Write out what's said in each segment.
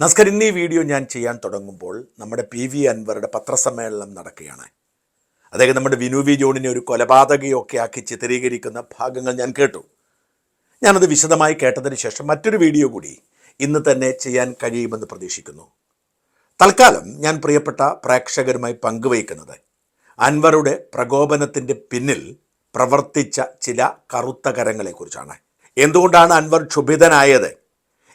നസ്കർ ഇന്ന് ഈ വീഡിയോ ഞാൻ ചെയ്യാൻ തുടങ്ങുമ്പോൾ നമ്മുടെ പി വി അൻവറുടെ പത്രസമ്മേളനം നടക്കുകയാണ്. അദ്ദേഹം നമ്മുടെ വിനു വി ജോണിനെ ഒരു കൊലപാതകയൊക്കെ ആക്കി ചിത്രീകരിക്കുന്ന ഭാഗങ്ങൾ ഞാൻ കേട്ടു. ഞാനത് വിശദമായി കേട്ടതിന് ശേഷം മറ്റൊരു വീഡിയോ കൂടി ഇന്ന് തന്നെ ചെയ്യാൻ കഴിയുമെന്ന് പ്രതീക്ഷിക്കുന്നു. തൽക്കാലം ഞാൻ പ്രിയപ്പെട്ട പ്രേക്ഷകരുമായി പങ്കുവയ്ക്കുന്നത് അൻവറുടെ പ്രകോപനത്തിന്റെ പിന്നിൽ പ്രവർത്തിച്ച ചില കറുത്ത കരങ്ങളെക്കുറിച്ചാണ്. എന്തുകൊണ്ടാണ് അൻവർ ക്ഷുഭിതനായത്?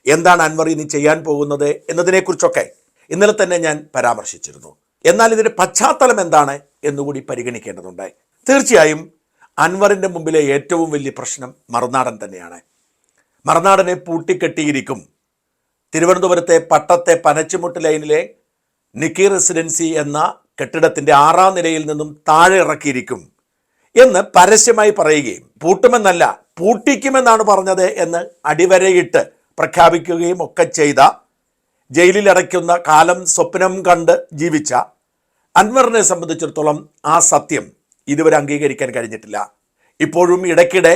എന്താണ് അൻവർ ഇനി ചെയ്യാൻ പോകുന്നത് എന്നതിനെക്കുറിച്ചൊക്കെ ഇന്നലെ തന്നെ ഞാൻ പരാമർശിച്ചിരുന്നു. എന്നാൽ ഇതിന്റെ പശ്ചാത്തലം എന്താണ് എന്നുകൂടി പരിഗണിക്കേണ്ടതുണ്ട്. തീർച്ചയായും അൻവറിന്റെ മുമ്പിലെ ഏറ്റവും വലിയ പ്രശ്നം മറുനാടൻ തന്നെയാണ്. മറുനാടനെ പൂട്ടിക്കെട്ടിയിരിക്കും. തിരുവനന്തപുരത്തെ പട്ടത്തെ പനച്ചുമുട്ട് ലൈനിലെ നിക്കി റെസിഡൻസി എന്ന കെട്ടിടത്തിന്റെ ആറാം നിലയിൽ നിന്നും താഴെ ഇറക്കിയിരിക്കും എന്ന് പരസ്യമായി പറയുകയും പൂട്ടുമെന്നല്ല പൂട്ടിക്കുമെന്നാണ് പറഞ്ഞത് എന്ന് അടിവരയിട്ട് പ്രഖ്യാപിക്കുകയും ഒക്കെ ചെയ്ത ജയിലിൽ അടയ്ക്കുന്ന കാലം സ്വപ്നം കണ്ട് ജീവിച്ച അൻവറിനെ സംബന്ധിച്ചിടത്തോളം ആ സത്യം ഇതുവരെ അംഗീകരിക്കാൻ കഴിഞ്ഞിട്ടില്ല. ഇപ്പോഴും ഇടയ്ക്കിടെ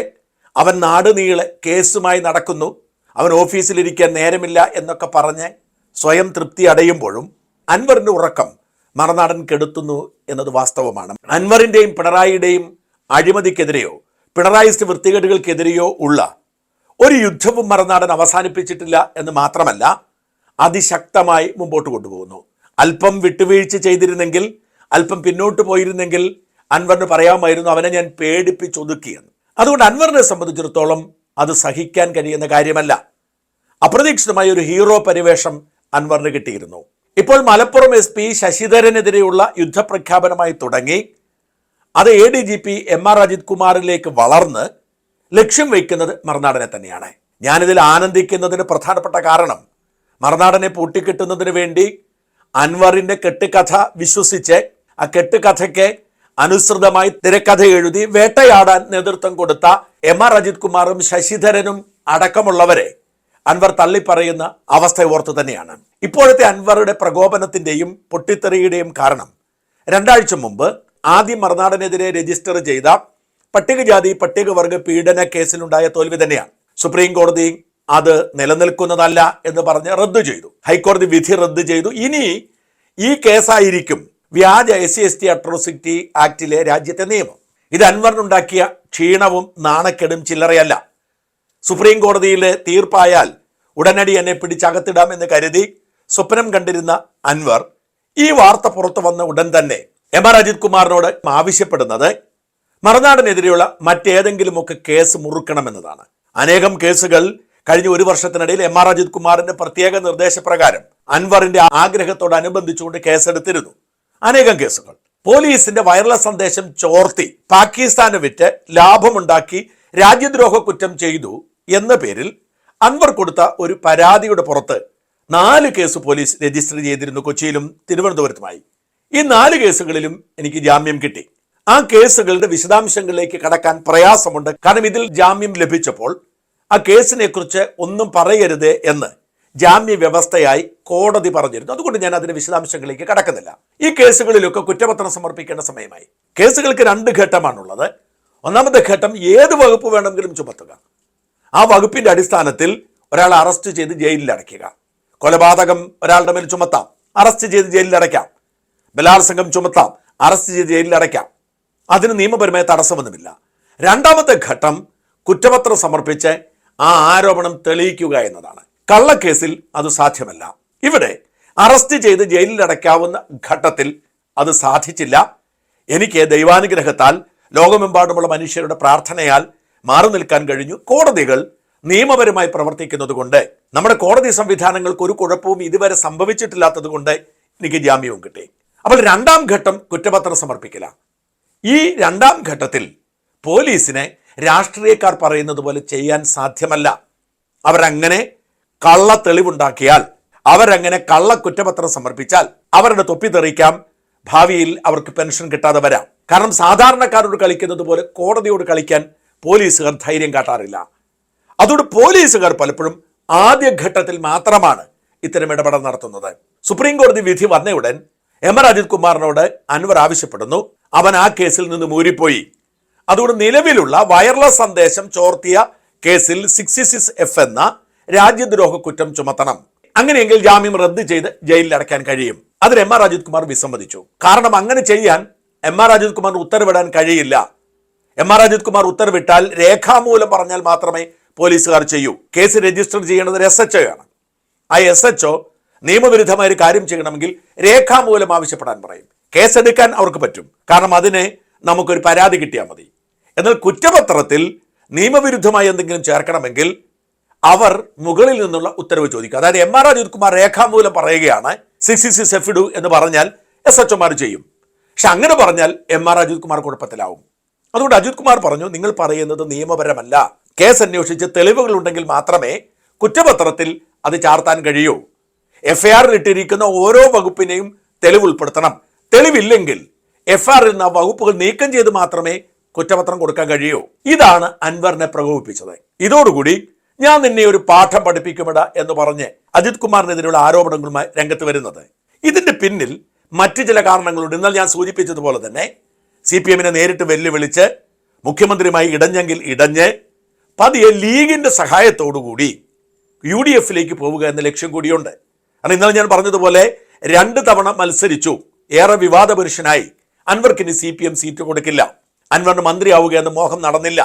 അവൻ നാട് നീളെ കേസുമായി നടക്കുന്നു. അവൻ ഓഫീസിലിരിക്കാൻ നേരമില്ല എന്നൊക്കെ പറഞ്ഞ് സ്വയം തൃപ്തി അടയുമ്പോഴും അൻവറിന്റെ ഉറക്കം മറനാടൻ കെടുത്തുന്നു എന്നത് വാസ്തവമാണ്. അൻവറിന്റെയും പിണറായിയുടെയും അഴിമതിക്കെതിരെയോ പിണറായിസ്റ്റ് വൃത്തികേടുകൾക്കെതിരെയോ ഉള്ള ഒരു യുദ്ധവും മറുനാടൻ അവസാനിപ്പിച്ചിട്ടില്ല എന്ന് മാത്രമല്ല അതിശക്തമായി മുമ്പോട്ട് കൊണ്ടുപോകുന്നു. അല്പം വിട്ടുവീഴ്ച ചെയ്തിരുന്നെങ്കിൽ അല്പം പിന്നോട്ട് പോയിരുന്നെങ്കിൽ അൻവറിന് പറയാമായിരുന്നു അവനെ ഞാൻ പേടിപ്പിച്ചൊതുക്കിയെന്ന്. അതുകൊണ്ട് അൻവറിനെ സംബന്ധിച്ചിടത്തോളം അത് സഹിക്കാൻ കഴിയുന്ന കാര്യമല്ല. അപ്രതീക്ഷിതമായ ഒരു ഹീറോ പരിവേഷം അൻവറിന് കിട്ടിയിരുന്നു. ഇപ്പോൾ മലപ്പുറം എസ് പി ശശിധരനെതിരെയുള്ള യുദ്ധപ്രഖ്യാപനമായി തുടങ്ങി. അത് A D G P M R Ajith കുമാറിലേക്ക് വളർന്ന് ലക്ഷ്യം വയ്ക്കുന്നത് മറുനാടനെ തന്നെയാണ്. ഞാനിതിൽ ആനന്ദിക്കുന്നതിന് പ്രധാനപ്പെട്ട കാരണം മറുനാടനെ പൂട്ടിക്കെട്ടുന്നതിന് വേണ്ടി അൻവറിന്റെ കെട്ടുകഥ വിശ്വസിച്ച് ആ കെട്ടുകഥയ്ക്ക് അനുസൃതമായി തിരക്കഥ എഴുതി വേട്ടയാടാൻ നേതൃത്വം കൊടുത്ത എം ആർ അജിത് കുമാറും ശശിധരനും അടക്കമുള്ളവരെ അൻവർ തള്ളിപ്പറയുന്ന അവസ്ഥ ഓർത്ത് തന്നെയാണ്. ഇപ്പോഴത്തെ അൻവറുടെ പ്രകോപനത്തിന്റെയും പൊട്ടിത്തെറിയുടെയും കാരണം രണ്ടാഴ്ച മുമ്പ് ആദ്യം മറുനാടനെതിരെ രജിസ്റ്റർ ചെയ്ത പട്ടികജാതി പട്ടികവർഗ പീഡന കേസിലുണ്ടായ തോൽവി തന്നെയാണ്. സുപ്രീം കോടതി അത് നിലനിൽക്കുന്നതല്ല എന്ന് പറഞ്ഞ് റദ്ദു ചെയ്തു. ഹൈക്കോടതി വിധി റദ്ദു ചെയ്തു. ഇനി ഈ കേസായിരിക്കും വ്യാജ S C S T atrocity ആക്ടിലെ രാജ്യത്തെ നിയമം. ഇത് അൻവറിനുണ്ടാക്കിയ ക്ഷീണവും നാണക്കെടും ചില്ലറയല്ല. സുപ്രീം കോടതിയിലെ തീർപ്പായാൽ ഉടനടി എന്നെ പിടിച്ചകത്തിടാം എന്ന് കരുതി സ്വപ്നം കണ്ടിരുന്ന അൻവർ ഈ വാർത്ത പുറത്തു വന്ന ഉടൻ തന്നെ. എം ആർ അജിത് കുമാറിനോട് ആവശ്യപ്പെടുന്നത് മറുനാടിനെതിരെയുള്ള മറ്റേതെങ്കിലുമൊക്കെ കേസ് മുറുക്കണമെന്നതാണ്. അനേകം കേസുകൾ കഴിഞ്ഞ ഒരു വർഷത്തിനിടയിൽ എം ആർ അജിത് കുമാറിന്റെ പ്രത്യേക നിർദ്ദേശപ്രകാരം അൻവറിന്റെ ആഗ്രഹത്തോടനുബന്ധിച്ചുകൊണ്ട് കേസെടുത്തിരുന്നു. അനേകം കേസുകൾ. പോലീസിന്റെ വയർലെസ് സന്ദേശം ചോർത്തി പാകിസ്ഥാന് വിറ്റ് ലാഭമുണ്ടാക്കി രാജ്യദ്രോഹ കുറ്റം ചെയ്തു എന്ന പേരിൽ അൻവർ കൊടുത്ത ഒരു പരാതിയുടെ പുറത്ത് നാല് കേസ് പോലീസ് രജിസ്റ്റർ ചെയ്തിരുന്നു കൊച്ചിയിലും തിരുവനന്തപുരത്തുമായി. ഈ നാല് കേസുകളിലും എനിക്ക് ജാമ്യം കിട്ടി. ആ കേസുകളുടെ വിശദാംശങ്ങളിലേക്ക് കടക്കാൻ പ്രയാസമുണ്ട്. കാരണം ഇതിൽ ജാമ്യം ലഭിച്ചപ്പോൾ ആ കേസിനെ കുറിച്ച് ഒന്നും പറയരുത് എന്ന് ജാമ്യ വ്യവസ്ഥയായി കോടതി പറഞ്ഞിരുന്നു. അതുകൊണ്ട് ഞാൻ അതിന്റെ വിശദാംശങ്ങളിലേക്ക് കടക്കുന്നില്ല. ഈ കേസുകളിലൊക്കെ കുറ്റപത്രം സമർപ്പിക്കേണ്ട സമയമായി. കേസുകൾക്ക് രണ്ട് ഘട്ടമാണുള്ളത്. ഒന്നാമത്തെ ഘട്ടം ഏത് വകുപ്പ് വേണമെങ്കിലും ചുമത്തുക. ആ വകുപ്പിന്റെ അടിസ്ഥാനത്തിൽ ഒരാളെ അറസ്റ്റ് ചെയ്ത് ജയിലിൽ അടയ്ക്കുക. കൊലപാതകം ഒരാളുടെ മേൽ ചുമത്താം. അറസ്റ്റ് ചെയ്ത് ജയിലിൽ അടയ്ക്കാം. ബലാത്സംഗം ചുമത്താം. അറസ്റ്റ് ചെയ്ത് ജയിലിൽ അടയ്ക്കാം. അതിന് നിയമപരമായ തടസ്സമൊന്നുമില്ല. രണ്ടാമത്തെ ഘട്ടം കുറ്റപത്രം സമർപ്പിച്ച് ആ ആരോപണം തെളിയിക്കുക എന്നതാണ്. കള്ളക്കേസിൽ അത് സാധ്യമല്ല. ഇവിടെ അറസ്റ്റ് ചെയ്ത് ജയിലിൽ അടയ്ക്കാവുന്ന ഘട്ടത്തിൽ അത് സാധിച്ചില്ല. എനിക്ക് ദൈവാനുഗ്രഹത്താൽ ലോകമെമ്പാടുമുള്ള മനുഷ്യരുടെ പ്രാർത്ഥനയാൽ മാറി നിൽക്കാൻ കഴിഞ്ഞു. കോടതികൾ നിയമപരമായി പ്രവർത്തിക്കുന്നതുകൊണ്ട് നമ്മുടെ കോടതി സംവിധാനങ്ങൾക്ക് ഒരു കുഴപ്പവും ഇതുവരെ സംഭവിച്ചിട്ടില്ലാത്തത് കൊണ്ട് എനിക്ക് ജാമ്യവും കിട്ടി. അപ്പോൾ രണ്ടാം ഘട്ടം കുറ്റപത്രം സമർപ്പിക്കല ഈ രണ്ടാം ഘട്ടത്തിൽ പോലീസിനെ രാഷ്ട്രീയക്കാർ പറയുന്നത് പോലെ ചെയ്യാൻ സാധ്യമല്ല. അവരങ്ങനെ കള്ള തെളിവുണ്ടാക്കിയാൽ അവരങ്ങനെ കള്ള കുറ്റപത്രം സമർപ്പിച്ചാൽ അവരുടെ തൊപ്പി തെറിക്കാം ഭാവിയിൽ അവർക്ക് പെൻഷൻ കിട്ടാതെ വരാം. കാരണം സാധാരണക്കാരോട് കളിക്കുന്നത് പോലെ കോടതിയോട് കളിക്കാൻ പോലീസുകാർ ധൈര്യം കാട്ടാറില്ല. അതുകൊണ്ട് പോലീസുകാർ പലപ്പോഴും ആദ്യ ഘട്ടത്തിൽ മാത്രമാണ് ഇത്തരം ഇടപെടൽ നടത്തുന്നത്. സുപ്രീം കോടതി വിധി വന്നയുടൻ എം ആർ അജിത് കുമാറിനോട് അൻവർ ആവശ്യപ്പെടുന്നു. അവൻ ആ കേസിൽ നിന്ന് മൂരിപ്പോയി അതുകൊണ്ട് നിലവിലുള്ള വയർലെസ് സന്ദേശം ചോർത്തിയ കേസിൽ സിക്സ്റ്റി സിക്സ് എഫ് എന്ന രാജ്യദ്രോഹ കുറ്റം ചുമത്തണം. അങ്ങനെയെങ്കിൽ ജാമ്യം റദ്ദ് ചെയ്ത് ജയിലിൽ അടയ്ക്കാൻ കഴിയും. അതിന് എം ആർ അജിത് കുമാർ വിസമ്മതിച്ചു. കാരണം അങ്ങനെ ചെയ്യാൻ എം ആർ അജിത് കുമാറിന് ഉത്തരവിടാൻ കഴിയില്ല. എം ആർ അജിത് കുമാർ ഉത്തരവിട്ടാൽ രേഖാമൂലം പറഞ്ഞാൽ മാത്രമേ പോലീസുകാർ ചെയ്യൂ. കേസ് രജിസ്റ്റർ ചെയ്യേണ്ടത് എസ് എച്ച് ആണ്. ആ എസ് എച്ച് നിയമവിരുദ്ധമായ ഒരു കാര്യം ചെയ്യണമെങ്കിൽ രേഖാമൂലം ആവശ്യപ്പെടാൻ പറയും. കേസെടുക്കാൻ അവർക്ക് പറ്റും. കാരണം അതിന് നമുക്കൊരു പരാതി കിട്ടിയാൽ മതി. എന്നാൽ കുറ്റപത്രത്തിൽ നിയമവിരുദ്ധമായി എന്തെങ്കിലും ചേർക്കണമെങ്കിൽ അവർ മുകളിൽ നിന്നുള്ള ഉത്തരവ് ചോദിക്കും അതായത് എം ആർ അജിത് കുമാർ രേഖാമൂലം പറയുകയാണ് സിക്സ് സിക്സ് എഫ് ഇഡു എന്ന് പറഞ്ഞാൽ എസ് എച്ച് ഒമാർ ചെയ്യും. പക്ഷെ അങ്ങനെ പറഞ്ഞാൽ എം ആർ അജിത് കുമാർ കുഴപ്പത്തിലാവും. അതുകൊണ്ട് അജിത് കുമാർ പറഞ്ഞു നിങ്ങൾ പറയുന്നത് നിയമപരമല്ല. കേസ് അന്വേഷിച്ച് തെളിവുകൾ ഉണ്ടെങ്കിൽ മാത്രമേ കുറ്റപത്രത്തിൽ അത് ചാർത്താൻ കഴിയൂ. എഫ് ഐ ആറിൽ ഇട്ടിരിക്കുന്ന ഓരോ വകുപ്പിനെയും തെളിവ് ഉൾപ്പെടുത്തണം തെളിവില്ലെങ്കിൽ എഫ് ആറിൽ നിന്ന് ആ വകുപ്പുകൾ നീക്കം ചെയ്ത് മാത്രമേ കുറ്റപത്രം കൊടുക്കാൻ കഴിയൂ. ഇതാണ് അൻവറിനെ പ്രകോപിപ്പിച്ചത്. ഇതോടുകൂടി ഞാൻ നിന്നെ ഒരു പാഠം പഠിപ്പിക്കുമിട എന്ന് പറഞ്ഞ് അജിത് കുമാറിനെതിരെയുള്ള ആരോപണങ്ങളുമായി രംഗത്ത് വരുന്നത്. ഇതിന്റെ പിന്നിൽ മറ്റു ചില കാരണങ്ങളുണ്ട്. എന്നാൽ ഞാൻ സൂചിപ്പിച്ചതുപോലെ തന്നെ സി പി എമ്മിനെ നേരിട്ട് വെല്ലുവിളിച്ച് മുഖ്യമന്ത്രിയുമായി ഇടഞ്ഞെങ്കിൽ ഇടഞ്ഞ് പതിയെ ലീഗിന്റെ സഹായത്തോടുകൂടി യു ഡി എഫിലേക്ക് പോവുക എന്ന ലക്ഷ്യം കൂടിയുണ്ട്. കാരണം ഇന്നലെ ഞാൻ പറഞ്ഞതുപോലെ രണ്ട് തവണ മത്സരിച്ചു. ഏറെ വിവാദ പുരുഷനായി. അൻവർക്കിന് സി പി എം സീറ്റ് കൊടുക്കില്ല. അൻവറിന് മന്ത്രിയാവുക എന്ന മോഹം നടന്നില്ല.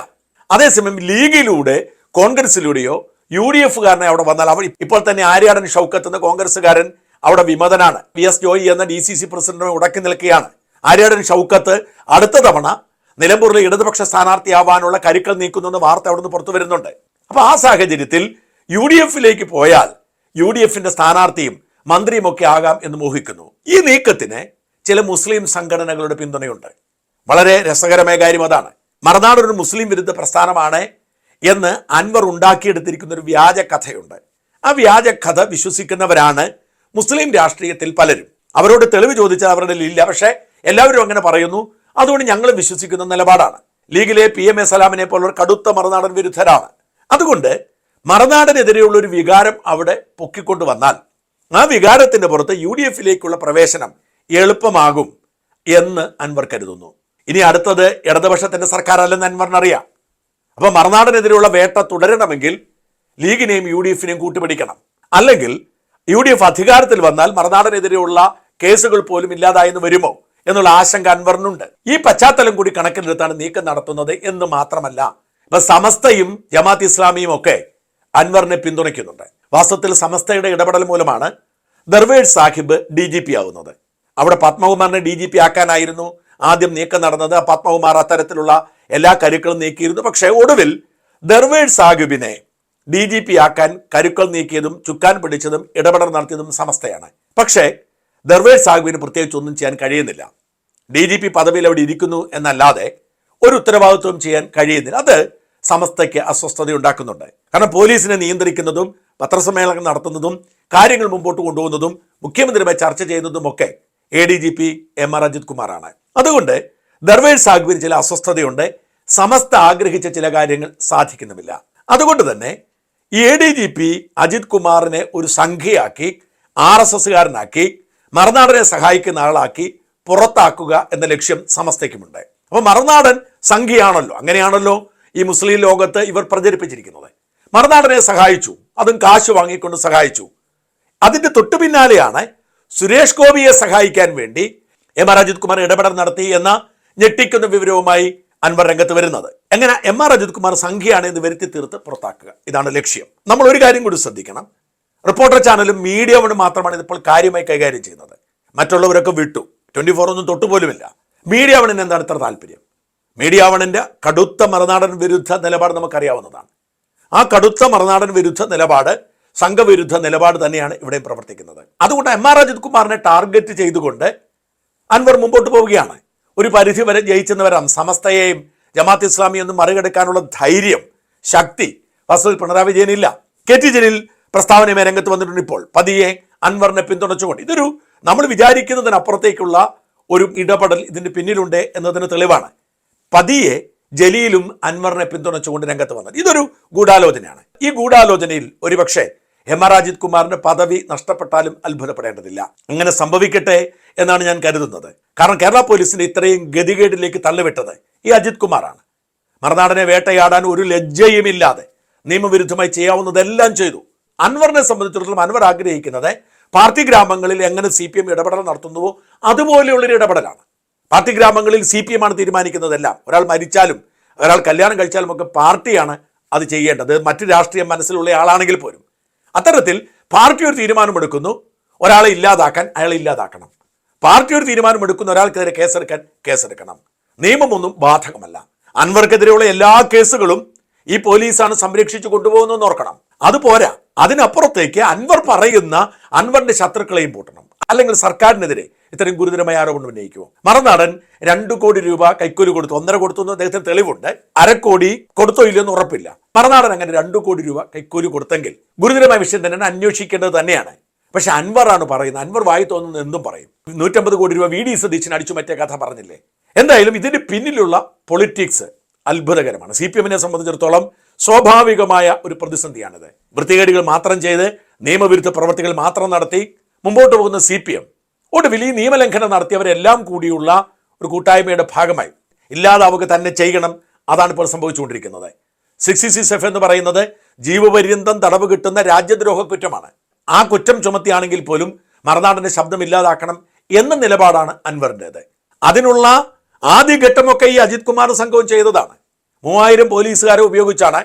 അതേസമയം ലീഗിലൂടെ കോൺഗ്രസിലൂടെയോ യു ഡി എഫുകാരനെ അവിടെ വന്നാൽ അവർ ഇപ്പോൾ തന്നെ ആര്യാടൻ ഷൗക്കത്ത് എന്ന കോൺഗ്രസ്സുകാരൻ അവിടെ വിമതനാണ്. വി എസ് ജോയി എന്ന ഡി സി സി പ്രസിഡന്റിനെ ഉടക്കി നിൽക്കുകയാണ്. ആര്യാടൻ ഷൗക്കത്ത് അടുത്ത തവണ നിലമ്പൂരിലെ ഇടതുപക്ഷ സ്ഥാനാർത്ഥിയാവാനുള്ള കരുക്കൾ നീക്കുന്നു എന്ന വാർത്ത അവിടുന്ന് പുറത്തു വരുന്നുണ്ട് അപ്പോൾ ആ സാഹചര്യത്തിൽ യു ഡി എഫിലേക്ക് പോയാൽ യു ഡി എഫിന്റെ സ്ഥാനാർത്ഥിയും മന്ത്രിയുമൊക്കെ ആകാം എന്ന് മോഹിക്കുന്നു. ഈ നീക്കത്തിന് ചില മുസ്ലിം സംഘടനകളുടെ പിന്തുണയുണ്ട്. വളരെ രസകരമായ കാര്യം അതാണ്. മറുനാട് ഒരു മുസ്ലിം വിരുദ്ധ പ്രസ്ഥാനമാണ് എന്ന് അൻവർ ഉണ്ടാക്കിയെടുത്തിരിക്കുന്ന ഒരു വ്യാജ കഥയുണ്ട്. ആ വ്യാജ കഥ വിശ്വസിക്കുന്നവരാണ് മുസ്ലിം രാഷ്ട്രീയത്തിൽ പലരും. അവരോട് തെളിവ് ചോദിച്ചാൽ അവരുടെ ഇല്ല. പക്ഷേ എല്ലാവരും അങ്ങനെ പറയുന്നു. അതുകൊണ്ട് ഞങ്ങൾ വിശ്വസിക്കുന്ന നിലപാടാണ്. ലീഗിലെ പി എം എ സലാമിനെ പോലുള്ള കടുത്ത മറുനാടൻ വിരുദ്ധരാണ്. അതുകൊണ്ട് മറുനാടനെതിരെയുള്ള ഒരു വികാരം അവിടെ പൊക്കിക്കൊണ്ടു വന്നാൽ ആ വികാരത്തിന്റെ പുറത്ത് യു ഡി എഫിലേക്കുള്ള പ്രവേശനം എളുപ്പമാകും എന്ന് അൻവർ കരുതുന്നു. ഇനി അടുത്തത് ഇടതുപക്ഷത്തിന്റെ സർക്കാരല്ലെന്ന് അൻവറിനറിയാം അപ്പോൾ മറുനാടനെതിരെയുള്ള വേട്ട തുടരണമെങ്കിൽ ലീഗിനെയും യു ഡി എഫിനെയും കൂട്ടുപിടിക്കണം. അല്ലെങ്കിൽ യു ഡി എഫ് അധികാരത്തിൽ വന്നാൽ മറുനാടനെതിരെയുള്ള കേസുകൾ പോലും ഇല്ലാതായെന്ന് വരുമോ എന്നുള്ള ആശങ്ക അൻവറിനുണ്ട്. ഈ പശ്ചാത്തലം കൂടി കണക്കിലെടുത്താണ് നീക്കം നടത്തുന്നത് എന്ന് മാത്രമല്ല. ഇപ്പൊ സമസ്തയും ജമാഅത്ത് ഇസ്ലാമിയും ഒക്കെ അൻവറിനെ പിന്തുണയ്ക്കുന്നുണ്ട്. വാസ്തവത്തിൽ സമസ്തയുടെ ഇടപെടൽ മൂലമാണ് Darvesh Sahib D G P ആവുന്നത്. അവിടെ പത്മകുമാറിനെ ഡി ജി പി ആക്കാനായിരുന്നു ആദ്യം നീക്കം നടന്നത്. പത്മകുമാർ അത്തരത്തിലുള്ള എല്ലാ കരുക്കളും നീക്കിയിരുന്നു. പക്ഷേ ഒടുവിൽ ദർവേഷ് സാഹിബിനെ ഡി ജി പി ആക്കാൻ കരുക്കൾ നീക്കിയതും ചുക്കാൻ പിടിച്ചതും ഇടപെടൽ നടത്തിയതും സമസ്തയാണ്. പക്ഷേ ദർവേഷ് സാഹിബിന് പ്രത്യേകിച്ച് ഒന്നും ചെയ്യാൻ കഴിയുന്നില്ല. ഡി ജി പി പദവിയിൽ അവിടെ ഇരിക്കുന്നു എന്നല്ലാതെ ഒരു ഉത്തരവാദിത്വം ചെയ്യാൻ കഴിയുന്നില്ല. അത് സമസ്തയ്ക്ക് അസ്വസ്ഥത ഉണ്ടാക്കുന്നുണ്ട്. കാരണം പോലീസിനെ നിയന്ത്രിക്കുന്നതും പത്രസമ്മേളനം നടത്തുന്നതും കാര്യങ്ങൾ മുമ്പോട്ട് കൊണ്ടുപോകുന്നതും മുഖ്യമന്ത്രിയുമായി ചർച്ച ചെയ്യുന്നതും ഒക്കെ A D G P M R Ajith കുമാറാണ് അതുകൊണ്ട് ദർവേൽ സാഹിബിന് ചില അസ്വസ്ഥതയുണ്ട്. സമസ്ത ആഗ്രഹിച്ച ചില കാര്യങ്ങൾ സാധിക്കുന്നുമില്ല. അതുകൊണ്ട് തന്നെ A D G P Ajith കുമാറിനെ ഒരു സംഖ്യയാക്കി ആർ എസ് എസ്സുകാരനാക്കി മറുനാടനെ സഹായിക്കുന്ന ആളാക്കി പുറത്താക്കുക എന്ന ലക്ഷ്യം സമസ്തയ്ക്കുമുണ്ട്. അപ്പോൾ മറുനാടൻ സംഖ്യയാണല്ലോ. അങ്ങനെയാണല്ലോ ഈ മുസ്ലിം ലോകത്ത് ഇവർ പ്രചരിപ്പിച്ചിരിക്കുന്നത്. മറുനാടനെ സഹായിച്ചു അതും കാശ് വാങ്ങിക്കൊണ്ട് സഹായിച്ചു. അതിന്റെ തൊട്ടു പിന്നാലെയാണ് സുരേഷ് ഗോപിയെ സഹായിക്കാൻ വേണ്ടി എം ആർ അജിത് കുമാർ ഇടപെടൽ നടത്തി എന്ന ഞെട്ടിക്കുന്ന വിവരവുമായി അൻവർ രംഗത്ത് വരുന്നത്. എങ്ങനെ എം ആർ അജിത് കുമാർ സംഖ്യയാണ് എന്ന് വരുത്തി തീർത്ത് പുറത്താക്കുക. ഇതാണ് ലക്ഷ്യം. നമ്മൾ ഒരു കാര്യം കൂടി ശ്രദ്ധിക്കണം. റിപ്പോർട്ടർ ചാനലും മീഡിയ വണ് മാത്രമാണ് ഇതിപ്പോൾ കാര്യമായി കൈകാര്യം ചെയ്യുന്നത്. മറ്റുള്ളവരൊക്കെ വിട്ടു. ട്വന്റി ഫോർ ഒന്നും തൊട്ടുപോലുമില്ല. മീഡിയ വണിന് എന്താണ് ഇത്ര താല്പര്യം? മീഡിയ വണിന്റെ കടുത്ത മറുനാടൻ വിരുദ്ധ നിലപാട് നമുക്കറിയാവുന്നതാണ്. ആ കടുത്ത മറുനാടൻ വിരുദ്ധ നിലപാട് സംഘവിരുദ്ധ നിലപാട് തന്നെയാണ് ഇവിടെ പ്രവർത്തിക്കുന്നത്. അതുകൊണ്ട് എം ആർ അജിത് കുമാറിനെ ടാർഗറ്റ് ചെയ്തുകൊണ്ട് അൻവർ മുമ്പോട്ട് പോവുകയാണ്. ഒരു പരിധി വരെ ജയിച്ചെന്നവരാം സമസ്തയെയും ജമാഅത്ത് ഇസ്ലാമിയൊന്നും മറികടക്കാനുള്ള ധൈര്യം ശക്തി വസ്തുവിൽ പിണറായി വിജയനില്ല. കെ ടി ജലീൽ പ്രസ്താവനയുമായി രംഗത്ത് വന്നിട്ടുണ്ട് ഇപ്പോൾ. പതിയെ അൻവറിനെ പിന്തുണച്ചുകൊണ്ട്. ഇതൊരു നമ്മൾ വിചാരിക്കുന്നതിനപ്പുറത്തേക്കുള്ള ഒരു ഇടപെടൽ ഇതിന് പിന്നിലുണ്ട് എന്നതിന് തെളിവാണ്. പതിയെ ജലീലും അൻവറിനെ പിന്തുണച്ചുകൊണ്ട് രംഗത്ത് വന്നത്. ഇതൊരു ഗൂഢാലോചനയാണ്. ഈ ഗൂഢാലോചനയിൽ ഒരുപക്ഷെ ഹെമ രാജിത് കുമാറിന്റെ പദവി നഷ്ടപ്പെട്ടാലും അത്ഭുതപ്പെടേണ്ടതില്ല. അങ്ങനെ സംഭവിക്കട്ടെ എന്നാണ് ഞാൻ കരുതുന്നത്. കാരണം കേരള പോലീസിനെ ഇത്രയും ഗതികേടിലേക്ക് തള്ളിവിട്ടത് ഈ അജിത് കുമാറാണ്. മറുനാടനെ വേട്ടയാടാൻ ഒരു ലജ്ജയുമില്ലാതെ നിയമവിരുദ്ധമായി ചെയ്യാവുന്നതെല്ലാം ചെയ്തു. അൻവറിനെ സംബന്ധിച്ചിടത്തോളം അൻവർ ആഗ്രഹിക്കുന്നത് പാർട്ടി ഗ്രാമങ്ങളിൽ എങ്ങനെ സി പി എം ഇടപെടൽ നടത്തുന്നുവോ അതുപോലെയുള്ളൊരു ഇടപെടലാണ്. പാർട്ടി ഗ്രാമങ്ങളിൽ സി പി എം ആണ് തീരുമാനിക്കുന്നതെല്ലാം. ഒരാൾ മരിച്ചാലും ഒരാൾ കല്യാണം കഴിച്ചാലും ഒക്കെ പാർട്ടിയാണ് അത് ചെയ്യേണ്ടത്. മറ്റു രാഷ്ട്രീയ മനസ്സിലുള്ള ആളാണെങ്കിൽ പോലും. അത്തരത്തിൽ പാർട്ടി ഒരു തീരുമാനമെടുക്കുന്നു. ഒരാളെ ഇല്ലാതാക്കാൻ അയാളെ ഇല്ലാതാക്കണം. പാർട്ടി ഒരു തീരുമാനമെടുക്കുന്ന. ഒരാൾക്കെതിരെ കേസെടുക്കാൻ കേസെടുക്കണം. നിയമമൊന്നും ബാധകമല്ല. അൻവർക്കെതിരെയുള്ള എല്ലാ കേസുകളും ഈ പോലീസാണ് സംരക്ഷിച്ചു കൊണ്ടുപോകുന്നതെന്ന് ഓർക്കണം. അതുപോരാ അതിനപ്പുറത്തേക്ക് അൻവർ പറയുന്ന അൻവറിന്റെ ശത്രുക്കളെയും പൂട്ടണം. അല്ലെങ്കിൽ സർക്കാരിനെതിരെ ഇത്രയും ഗുരുതരമായ ആരോപണം ഉന്നയിക്കുമോ? മറുനാടൻ രണ്ടു കോടി രൂപ കൈക്കൂലി കൊടുത്തു ഒന്നര കൊടുത്തു എന്ന് അദ്ദേഹത്തിന് തെളിവുണ്ട്. അരക്കോടി കൊടുത്തോ ഇല്ലെന്ന് ഉറപ്പില്ല. മറുനാടൻ അങ്ങനെ രണ്ടു കോടി രൂപ കൈക്കൂലി കൊടുത്തെങ്കിൽ ഗുരുതരമായ വിഷയം തന്നെയാണ് അന്വേഷിക്കേണ്ടത് തന്നെയാണ്. പക്ഷെ അൻവറാണ് പറയുന്നത്. അൻവർ വായി തോന്നുന്നത് എന്തും പറയും. നൂറ്റമ്പത് കോടി രൂപ വി ഡി സതീശൻ അടിച്ചു മറ്റേ കഥ പറഞ്ഞില്ലേ? എന്തായാലും ഇതിന് പിന്നിലുള്ള പൊളിറ്റിക്സ് അത്ഭുതകരമാണ്. സി പി എമ്മിനെ സംബന്ധിച്ചിടത്തോളം സ്വാഭാവികമായ ഒരു പ്രതിസന്ധിയാണിത്. വൃത്തികേടികൾ മാത്രം ചെയ്ത് നിയമവിരുദ്ധ പ്രവർത്തികൾ മാത്രം നടത്തി മുമ്പോട്ട് പോകുന്ന സി പി എം. ഒടുവിൽ ഈ നിയമലംഘനം നടത്തിയവരെല്ലാം കൂടിയുള്ള ഒരു കൂട്ടായ്മയുടെ ഭാഗമായി. ഇല്ലാതാവുക തന്നെ ചെയ്യണം. അതാണ് ഇപ്പോൾ സംഭവിച്ചുകൊണ്ടിരിക്കുന്നത്. സിക്സ് സിക്സ് എഫ് എന്ന് പറയുന്നത് ജീവപര്യന്തം തടവ് കിട്ടുന്ന രാജ്യദ്രോഹ കുറ്റമാണ്. ആ കുറ്റം ചുമത്തിയാണെങ്കിൽ പോലും മറുനാടിന്റെ ശബ്ദം ഇല്ലാതാക്കണം എന്ന നിലപാടാണ് അൻവറിന്റെത് അതിനുള്ള ആദ്യഘട്ടമൊക്കെ ഈ അജിത് കുമാർ സംഘവും ചെയ്തതാണ്. മൂവായിരം പോലീസുകാരെ ഉപയോഗിച്ചാണ്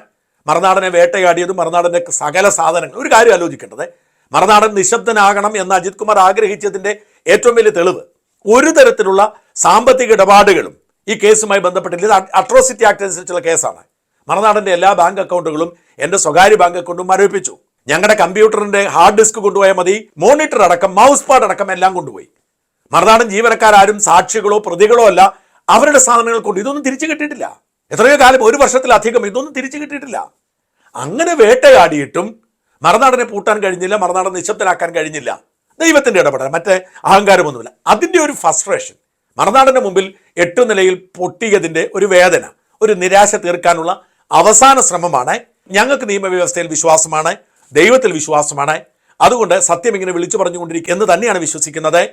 മറുനാടനെ വേട്ടയാടിയതും മറുനാടന്റെ സകല സാധനങ്ങൾ ഒരു കാര്യം ആലോചിക്കേണ്ടത് മറുനാടൻ നിശബ്ദനാകണം എന്ന് അജിത് കുമാർ ആഗ്രഹിച്ചതിന്റെ ഏറ്റവും വലിയ തെളിവ് ഒരു തരത്തിലുള്ള സാമ്പത്തിക ഇടപാടുകളും ഈ കേസുമായി ബന്ധപ്പെട്ടില്ല ഇത് അട്രോസിറ്റി ആക്ട് അനുസരിച്ചുള്ള കേസാണ്. മറുനാടന്റെ എല്ലാ ബാങ്ക് അക്കൗണ്ടുകളും എന്റെ സ്വകാര്യ ബാങ്ക് അക്കൗണ്ടും മരവിപ്പിച്ചു. ഞങ്ങളുടെ കമ്പ്യൂട്ടറിന്റെ ഹാർഡ് ഡിസ്ക് കൊണ്ടുപോയാൽ മതി. മോണിറ്റർ അടക്കം മൗസ് പാഡ് അടക്കം എല്ലാം കൊണ്ടുപോയി. മറുനാടൻ ജീവനക്കാരും സാക്ഷികളോ പ്രതികളോ അല്ല. അവരുടെ സാധനങ്ങൾ കൊണ്ട് ഇതൊന്നും തിരിച്ചു കിട്ടിയിട്ടില്ല. എത്രയോ കാലം ഒരു വർഷത്തിലധികം ഇതൊന്നും തിരിച്ചു കിട്ടിയിട്ടില്ല. അങ്ങനെ വേട്ടയാടിയിട്ടും മറുനാടനെ പൂട്ടാൻ കഴിഞ്ഞില്ല മറുനാടൻ നിശബ്ദനാക്കാൻ കഴിഞ്ഞില്ല. ദൈവത്തിന്റെ ഇടപെടൽ മറ്റേ അഹങ്കാരമൊന്നുമില്ല. അതിന്റെ ഒരു ഫസ്ട്രേഷൻ മറുനാടന്റെ മുമ്പിൽ എട്ടു നിലയിൽ പൊട്ടിയതിന്റെ ഒരു വേദന ഒരു നിരാശ തീർക്കാനുള്ള അവസാന ശ്രമമാണ്. ഞങ്ങൾക്ക് നിയമവ്യവസ്ഥയിൽ വിശ്വാസമാണ് ദൈവത്തിൽ വിശ്വാസമാണ്. അതുകൊണ്ട് സത്യം ഇങ്ങനെ വിളിച്ചു പറഞ്ഞുകൊണ്ടിരിക്കുക എന്ന് തന്നെയാണ് വിശ്വസിക്കുന്നത്.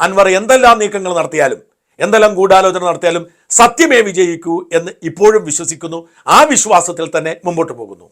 അൻവർ എന്തെല്ലാം നീക്കങ്ങൾ നടത്തിയാലും എന്തെല്ലാം ഗൂഢാലോചന നടത്തിയാലും സത്യമേ വിജയിക്കൂ എന്ന് ഇപ്പോഴും വിശ്വസിക്കുന്നു. ആ വിശ്വാസത്തിൽ തന്നെ മുമ്പോട്ട് പോകുന്നു.